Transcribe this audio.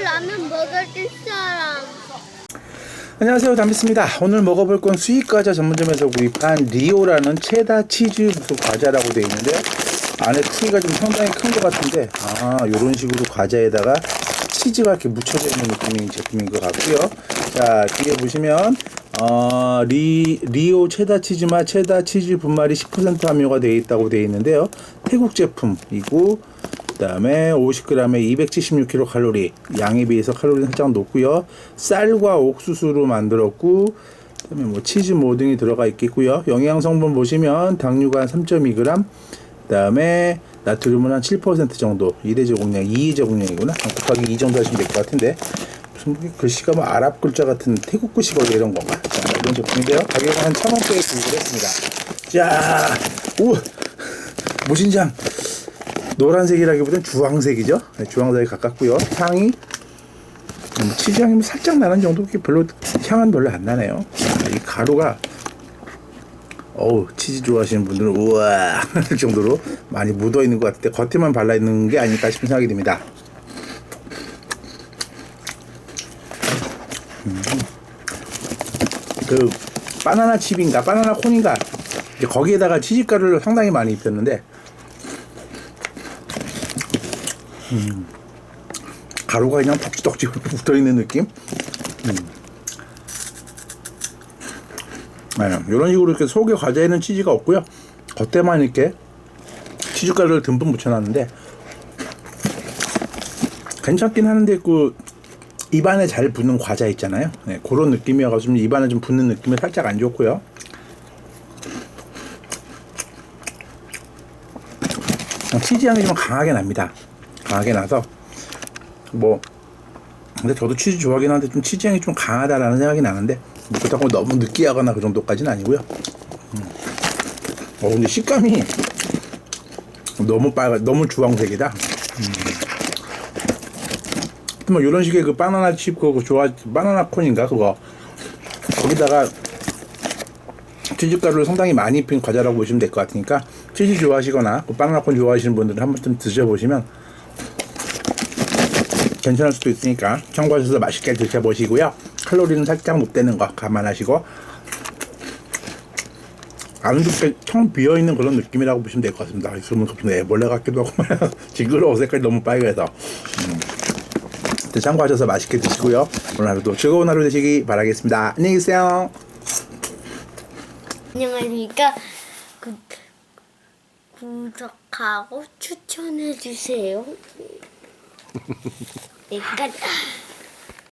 라면 먹을 사람. 안녕하세요. 담비스입니다. 오늘 먹어볼 건 수익과자 전문점에서 구입한 리오라는 체다 치즈 무슨 과자라고 되어 있는데 안에 크기가 좀 상당히 큰 것 같은데 아 이런 식으로 과자에다가 치즈가 이렇게 묻혀져 있는 느낌인 제품인 것 같고요. 자 뒤에 보시면 어, 리, 리오 체다 치즈 맛 체다 치즈 분말이 10% 함유가 되어 있다고 되어 있는데요. 태국 제품이고 그다음에 50g에 276kcal 양에 비해서 칼로리는 살짝 높고요. 쌀과 옥수수로 만들었고 그다음에 뭐 치즈 뭐 등이 들어가 있겠고요. 영양 성분 보시면 당류가 3.2g 그다음에 나트륨은 한 7% 정도 1회 제공량 2회 제공량이구나. 곱하기 2 정도 하시면 될 것 같은데 무슨 뭐 글씨가 뭐 아랍 글자 같은 태국 글씨 거 이런 건가? 자 이런 제품인데요. 가격은 한 1,000원대에 구입을 했습니다. 자오 무신장 노란색이라기보다는 주황색이죠. 네, 주황색에 가깝고요. 향이 음, 치즈 향이 뭐 살짝 나는 정도 별로 향은 별로 안 나네요. 자, 이 가루가 어우 치즈 좋아하시는 분들은 우와 할 정도로 많이 묻어 있는 것 같은데 겉에만 발라 있는 게 아닐까 싶은 생각이 듭니다. 음. 그 바나나 칩인가 바나나 콘인가 이제 거기에다가 치즈 가루를 상당히 많이 입혔는데 가루가 그냥 덕지덕지 붙어 있는 느낌. 음. 네, 이런 식으로 이렇게 속에 과자에는 치즈가 없고요. 겉에만 이렇게 치즈 가루를 듬뿍 묻혀놨는데 괜찮긴 하는데 그 입안에 잘 붙는 과자 있잖아요. 네, 그런 느낌이어가지고 입안에 좀 붙는 느낌이 살짝 안 좋고요. 치즈 향이 좀 강하게 납니다. 강하게 나서 뭐 근데 저도 치즈 좋아하긴 한데 좀 치즈 향이 좀 강하다라는 생각이 나는데 뭐 그렇다고 너무 느끼하거나 그 정도까지는 아니고요. 음. 어 근데 식감이 너무 빨간 너무 주황색이다. 음. 뭐 이런 식의 그 바나나 칩 그거 좋아 바나나 콘인가 그거 거기다가 치즈 가루를 상당히 많이 입힌 과자라고 보시면 될 것 같으니까 치즈 좋아하시거나 그 바나나 콘 좋아하시는 분들은 한 번쯤 드셔보시면 괜찮을 수도 있으니까 참고하셔서 맛있게 드셔보시고요. 칼로리는 살짝 못 되는 거 감안하시고 안죽게 텅 비어있는 그런 느낌이라고 보시면 될 것 같습니다. 있으면 네, 애벌레 같기도 하고 징그러워 색깔이 너무 빨개서 음. 참고하셔서 맛있게 드시고요. 오늘 하루도 즐거운 하루 되시기 바라겠습니다. 안녕히 계세요. 안녕하십니까. 구, 구독하고 추천해 주세요. 내가